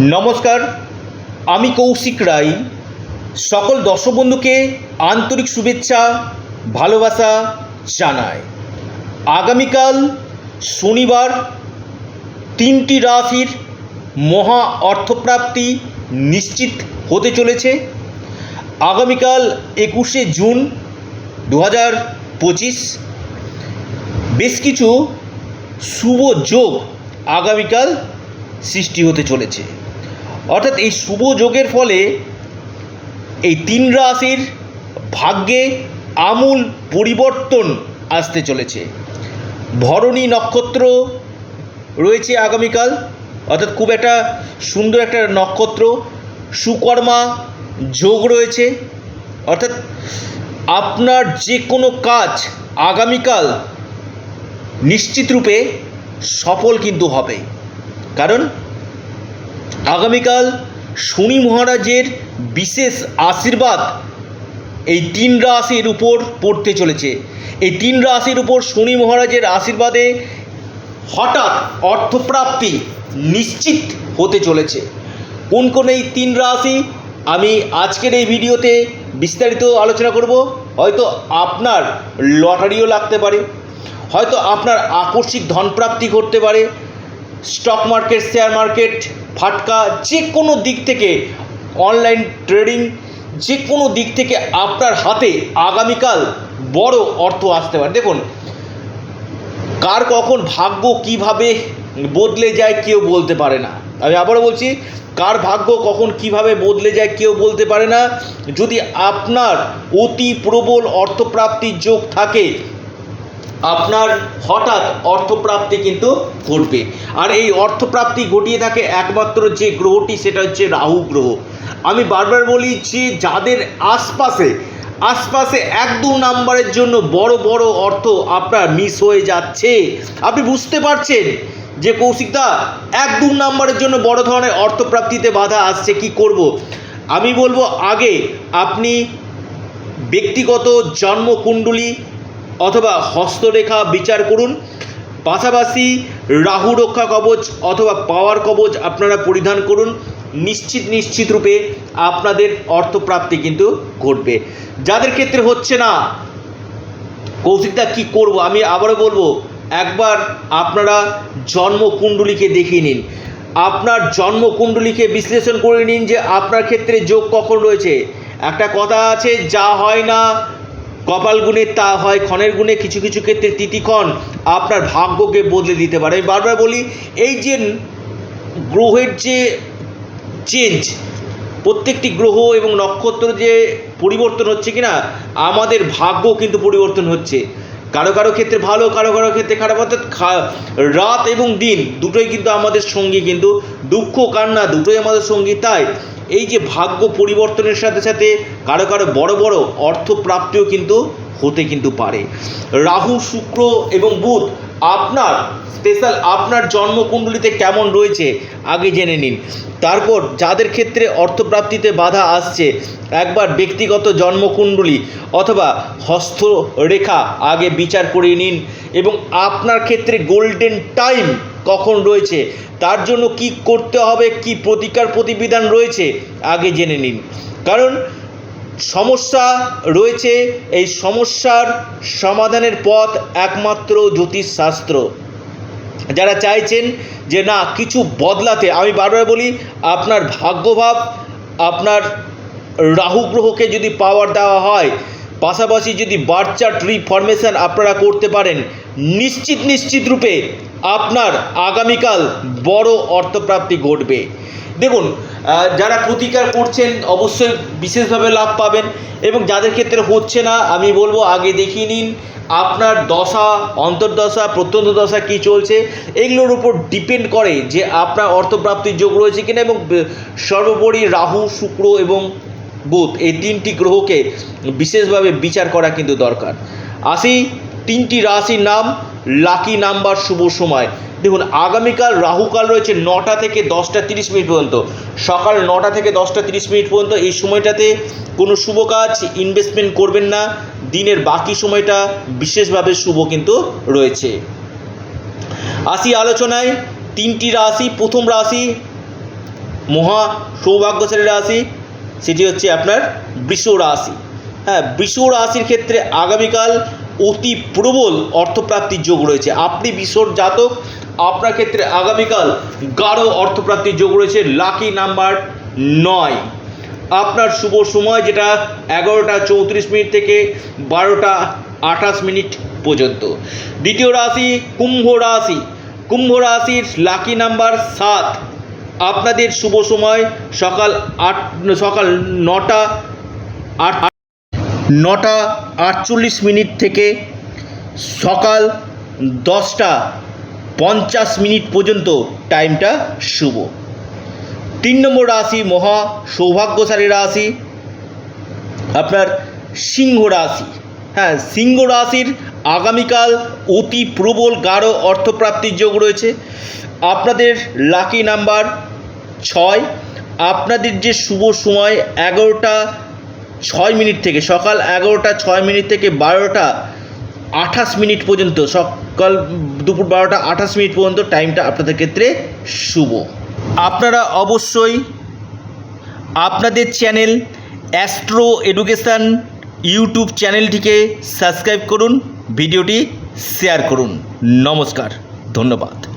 নমস্কার, আমি কৌশিক রায়। সকল দর্শক বন্ধুকে আন্তরিক শুভেচ্ছা, ভালোবাসা জানাই। আগামীকাল শনিবার তিনটি রাশির মহা অর্থপ্রাপ্তি নিশ্চিত হতে চলেছে। আগামীকাল একুশে জুন দু হাজার পঁচিশ। বেশ কিছু শুভ যোগ আগামীকাল সৃষ্টি হতে চলেছে। অর্থাৎ এই শুভ যোগের ফলে এই তিন রাশির ভাগ্যে আমূল পরিবর্তন আসতে চলেছে। ভরণী নক্ষত্র রয়েছে আগামীকাল, অর্থাৎ খুব একটা সুন্দর একটা নক্ষত্র। সুকর্মা যোগ রয়েছে, অর্থাৎ আপনার যে কোনো কাজ আগামীকাল নিশ্চিতরূপে সফল কিন্তু হবে। কারণ আগামীকাল শনি মহারাজের বিশেষ আশীর্বাদ এই তিন রাশির উপর পড়তে চলেছে। এই তিন রাশির উপর শনি মহারাজের আশীর্বাদে হঠাৎ অর্থপ্রাপ্তি নিশ্চিত হতে চলেছে। কোন কোন এই তিন রাশি আমি আজকের এই ভিডিওতে বিস্তারিত আলোচনা করব। হয়তো আপনার লটারিও লাগতে পারে, হয়তো আপনার আকস্মিক ধনপ্রাপ্তি ঘটতে পারে, স্টক মার্কেট, শেয়ার মার্কেট ফাটকা যে কোনো দিক থেকে অনলাইন ট্রেডিং যে কোনো দিক থেকে আপনার হাতে আগামীকাল বড় অর্থ আসতে পারে। দেখুন, কার কখন ভাগ্য কীভাবে বদলে যায় কেউ বলতে পারে না। আমি আবারও বলছি, কার ভাগ্য কখন কীভাবে বদলে যায় কেউ বলতে পারে না। যদি আপনার অতি প্রবল অর্থপ্রাপ্তির যোগ থাকে আপনার হঠাৎ অর্থপ্রাপ্তি কিন্তু ঘটবে। আর এই অর্থপ্রাপ্তি ঘটিয়ে থাকে একমাত্র যে গ্রহটি, সেটা হচ্ছে রাহু গ্রহ। আমি বারবার বলি যে যাদের আশপাশে আশপাশে এক দু নাম্বারের জন্য বড় বড় অর্থ আপনার মিস হয়ে যাচ্ছে। আপনি বুঝতে পারছেন যে কৌশিকদা এক দু নাম্বারের জন্য বড় ধরনের অর্থপ্রাপ্তিতে বাধা আসছে, কি করব? আমি বলব আগে আপনি ব্যক্তিগত জন্মকুণ্ডলী অথবা হস্তরেখা বিচার করুন। পাশাপাশি রাহু রক্ষা কবচ অথবা পাওয়ার কবচ আপনারা পরিধান করুন। নিশ্চিত নিশ্চিত রূপে আপনাদের অর্থপ্রাপ্তি কিন্তু ঘটবে। যাদের ক্ষেত্রে হচ্ছে না, কৌশিকদা কি করব? আমি আবারও বলব, একবার আপনারা জন্মকুণ্ডলীকে দেখিয়ে নিন। আপনার জন্মকুণ্ডলীকে বিশ্লেষণ করে নিন যে আপনার ক্ষেত্রে যোগ কখন রয়েছে। একটা কথা আছে, যা হয় না কপাল গুণে তা হয়, ক্ষণের গুণে কিছু কিছু ক্ষেত্রে তিথিক্ষণ আপনার ভাগ্যকে বদলে দিতে পারে। আমি বারবার বলি, এই যে গ্রহের যে চেঞ্জ প্রত্যেকটি গ্রহ এবং নক্ষত্র যে পরিবর্তন হচ্ছে কিনা, আমাদের ভাগ্য কিন্তু পরিবর্তন হচ্ছে। কারও কারও ক্ষেত্রে ভালো, কারও কারও ক্ষেত্রে খারাপ, অর্থাৎ রাত এবং দিন দুটোই কিন্তু আমাদের সঙ্গী কিন্তু, দুঃখ, কান্না দুটোই আমাদের সঙ্গী, তাই এই যে ভাগ্য পরিবর্তনের সাথে সাথে কারও কারও বড় বড় অর্থপ্রাপ্তিও কিন্তু হতে কিন্তু পারে। রাহু, শুক্র এবং বুধ, আপনার স্পেশাল আপনার জন্মকুণ্ডলিতে কেমন রয়েছে আগে জেনে নিন। তারপর যাদের ক্ষেত্রে অর্থপ্রাপ্তিতে বাধা আসছে, একবার ব্যক্তিগত জন্মকুণ্ডলী অথবা হস্তরেখা আগে বিচার করে নিন এবং আপনার ক্ষেত্রে গোল্ডেন টাইম কখন রয়েছে, তার জন্য কি করতে হবে, কি প্রতিকার প্রতিবিধান রয়েছে, আগে জেনে নিন। কারণ সমস্যা রয়েছে, এই সমস্যার সমাধানের পথ একমাত্র জ্যোতিষশাস্ত্র। যারা চাইছেন যে না, কিছু বদলাতে, আমি বারবার বলি, আপনার ভাগ্যভাব, আপনার রাহু গ্রহকে যদি পাওয়ার দেওয়া হয় পাশাপাশি যদি বার্চার ট্রি ফরমেশন আপনারা করতে পারেন, নিশ্চিত নিশ্চিত রূপে আপনার আগামীকাল বড় অর্থপ্রাপ্তি ঘটবে। দেখুন যারা প্রতিকার করছেন অবশ্যই বিশেষভাবে লাভ পাবেন এবং যাদের ক্ষেত্রে হচ্ছে না, আমি বলব আগে দেখিয়ে নিন, আপনার দশা, অন্তর্দশা প্রত্যন্ত দশা কী চলছে, এগুলোর উপর ডিপেন্ড করে যে আপনার অর্থপ্রাপ্তির যোগ রয়েছে কিনা এবং সর্বোপরি রাহু, শুক্র এবং বুধ এই তিনটি গ্রহকে বিশেষভাবে বিচার করা কিন্তু দরকার। আসি তিনটি রাশির নাম, লাকি নাম্বার শুভ সময়। দেখুন, আগামীকাল, রাহুকাল রয়েছে নটা থেকে দশটা তিরিশ মিনিট পর্যন্ত। সকাল নটা থেকে দশটা তিরিশ মিনিট পর্যন্ত এই সময়টাতে কোনো শুভ কাজ ইনভেস্টমেন্ট করবেন না। দিনের বাকি সময়টা বিশেষভাবে শুভ কিন্তু রয়েছে। আসি আলোচনায়, তিনটি রাশি, প্রথম রাশি মহা সৌভাগ্যশালী রাশি সেটি হচ্ছে আপনার বৃষ রাশি। হ্যাঁ বৃষ রাশির ক্ষেত্রে আগামীকাল অতি প্রবল অর্থপ্রাপ্তির যোগ রয়েছে। আপনি বিশ্বর জাতক, আপনার ক্ষেত্রে আগামীকাল গাঢ় অর্থপ্রাপ্তির যোগ রয়েছে। লাকি নাম্বার নয়। আপনার শুভ সময় যেটা এগারোটা চৌত্রিশ মিনিট থেকে বারোটা আঠাশ মিনিট পর্যন্ত। দ্বিতীয় রাশি কুম্ভ রাশি। কুম্ভ রাশির লাকি নাম্বার সাত। আপনাদের শুভ সময়, সকাল আট, সকাল নটা আট নটা আটচল্লিশ মিনিট থেকে সকাল দশটা পঞ্চাশ মিনিট পর্যন্ত টাইমটা শুভ। তিন নম্বর রাশি মহা সৌভাগ্যশালী রাশি, আপনার সিংহ রাশি। হ্যাঁ সিংহ রাশির আগামীকাল অতি প্রবল গাঢ় অর্থপ্রাপ্তির যোগ রয়েছে। আপনাদের লাকি নাম্বার ছয়, আপনাদের যে শুভ সময় এগারোটা ছয় মিনিট থেকে, সকাল এগারোটা ছয় মিনিট থেকে বারোটা আঠাশ মিনিট পর্যন্ত, সকাল দুপুর বারোটা আঠাশ মিনিট পর্যন্ত টাইমটা আপনাদের ক্ষেত্রে শুভ। আপনারা অবশ্যই আপনাদের চ্যানেল অ্যাস্ট্রো এডুকেশান ইউটিউব চ্যানেলটিকে সাবস্ক্রাইব করুন ভিডিওটি শেয়ার করুন। নমস্কার, ধন্যবাদ।